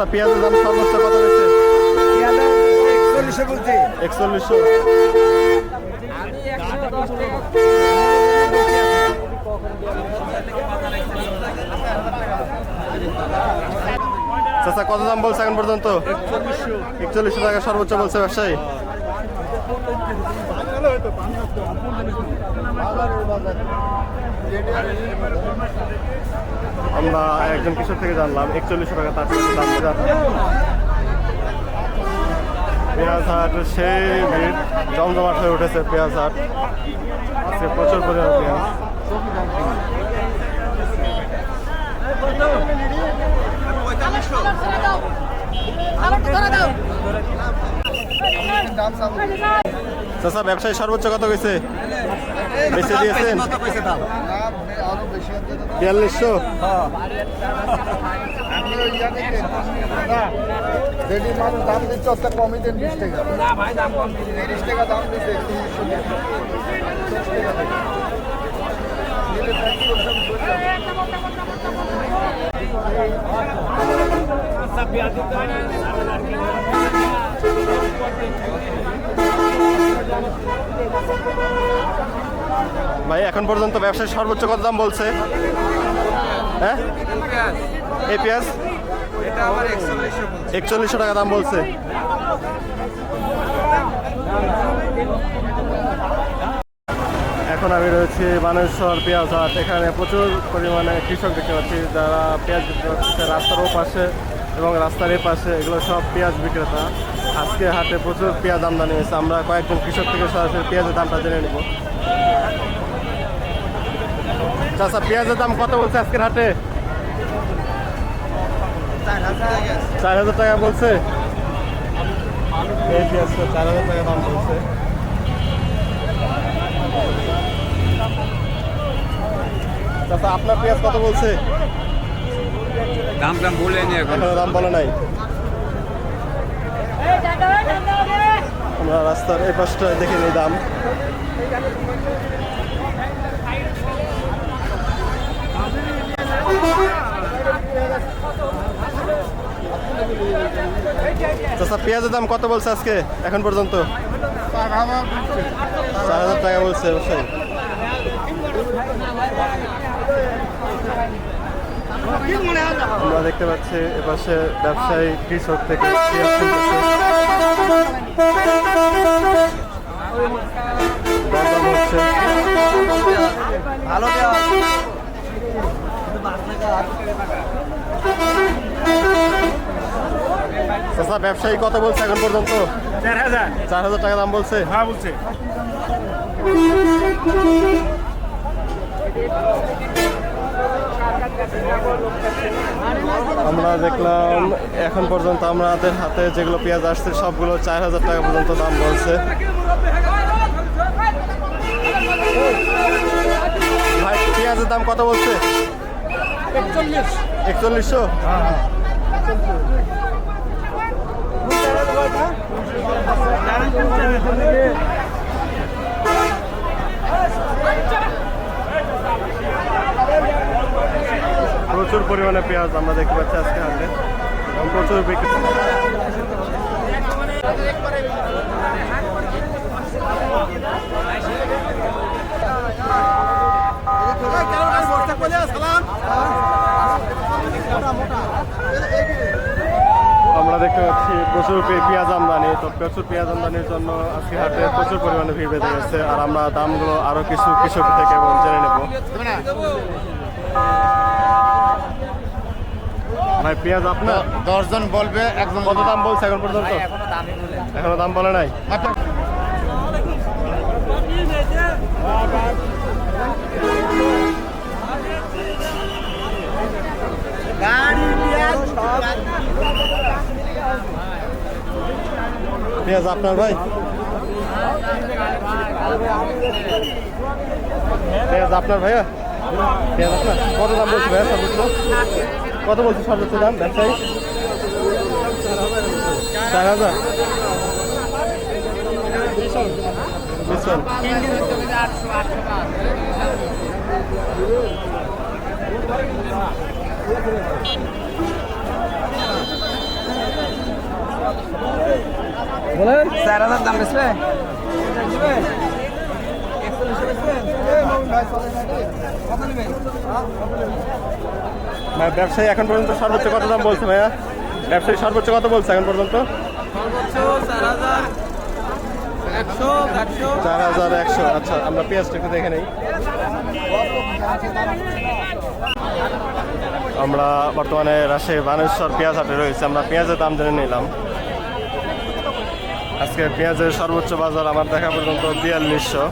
চাচা পেঁয়াজের দাম সর্বোচ্চ কত বলছি একচল্লিশশো। চাচা, কত দাম বলছে এখন পর্যন্ত? একচল্লিশশো টাকা সর্বোচ্চ বলছে ব্যবসায়ী। আমরা একজন কৃষক থেকে জানলাম একচল্লিশশো টাকা তার সাথে দাম পেঁয়াজ হাট সেই ভিড় জমজমাট হয়ে উঠেছে পেঁয়াজ হাট। আজকে প্রচুর পরিমাণে পেঁয়াজ। ব্যবসায়ী সর্বোচ্চ কত গেছে বেঁচে দিয়েছেন? বিয়াল্লিশশো? মানুষ দাম দিচ্ছে একটা কমই দেন টাকা তিরিশ টাকা দাম দিচ্ছে ভাই এখন পর্যন্ত ব্যবসায়ী সর্বোচ্চ কত দাম বলছে? হ্যাঁ? এই পেঁয়াজ? একচল্লিশশো টাকা দাম বলছে। এখন আমি রয়েছি বানেশ্বর পেঁয়াজ হাট। এখানে প্রচুর পরিমাণে কৃষক দেখতে পাচ্ছি যারা পেঁয়াজ বিক্রি করছে রাস্তার পাশে এবং রাস্তার এই পাশে। এগুলো সব পেঁয়াজ বিক্রেতা। আজকে হাটে প্রচুর পেঁয়াজ আমদানি হয়েছে। আমরা কয়েকজন কৃষক থেকে সরাসরি পেঁয়াজের দামটা জেনে নেব। চাষা পেঁয়াজের দাম কত বলছে আজকের হাটে? চার হাজার টাকা বলছে। এই পেঁয়াজটা চার হাজার টাকা দাম বলছে। চাচা আপনার পেঁয়াজ কত বলছে? দাম দাম বলেনি এখন। দাম বলে নাই? আমরা রাস্তার এই পাশটা দেখে নিই দাম। চাচা, পেঁয়াজের দাম কত বলছে আজকে? এখন পর্যন্ত? চার হাজার টাকা বলছে, অবশ্যই। আমরা দেখতে পাচ্ছি এপাশে ব্যবসায়ী কৃষক থেকে চাচা ব্যবসায়ী কত বলছে এখন পর্যন্ত? চার হাজার চার হাজার টাকা দাম বলছে। হ্যাঁ বলছে। আমরা দেখলাম এখন পর্যন্ত আমাদের হাতে যেগুলো পেঁয়াজ আসছে সবগুলো চার হাজার টাকা পর্যন্ত দাম বলছে। ভাই পেঁয়াজের দাম কত বলছে? একচল্লিশশো? প্রচুর পরিমাণে পেঁয়াজ আমরা দেখতে পাচ্ছি আজকে হাটে। প্রচুর বিক্রি আমরা দেখতে পাচ্ছি প্রচুর পেঁয়াজ আমদানি তো প্রচুর পেঁয়াজ আমদানির জন্য আজকে হাটে প্রচুর পরিমাণে ভিড় বেঁধে গেছে। আর আমরা দামগুলো আরও কিছু কৃষক থেকে এবং জেনে নেব। ভাই পেঁয়াজ আপনার? দশজন বলবে একজন কত দাম বলছে এখন পর্যন্ত? এখনও দাম বলে নাই? পেঁয়াজ আপনার ভাই। পেঁয়াজ আপনার ভাইয়া। পেঁয়াজ আপনার। কত দাম বলছে ভাইয়া সর্বোচ্চ? কত বলছে সর্বোচ্চ দাম ব্যবসায়ী? চার হাজার। মিশন বলেন। চার হাজার দাম ব্যবসায়ী এখন পর্যন্ত সর্বোচ্চ কত দাম বলছে ভাইয়া? ব্যবসায়ী সর্বোচ্চ কত বলছে এখন পর্যন্ত? চার হাজার একশো। আচ্ছা আমরা পেঁয়াজটা একটু দেখে নেই। আমরা বর্তমানে রাজশাহী বানেশ্বর পেঁয়াজ হাটে রয়েছে। আমরা পেঁয়াজের দাম জেনে নিলাম। আজকে পেঁয়াজের সর্বোচ্চ বাজার আমার দেখা পর্যন্ত বিয়াল্লিশশো।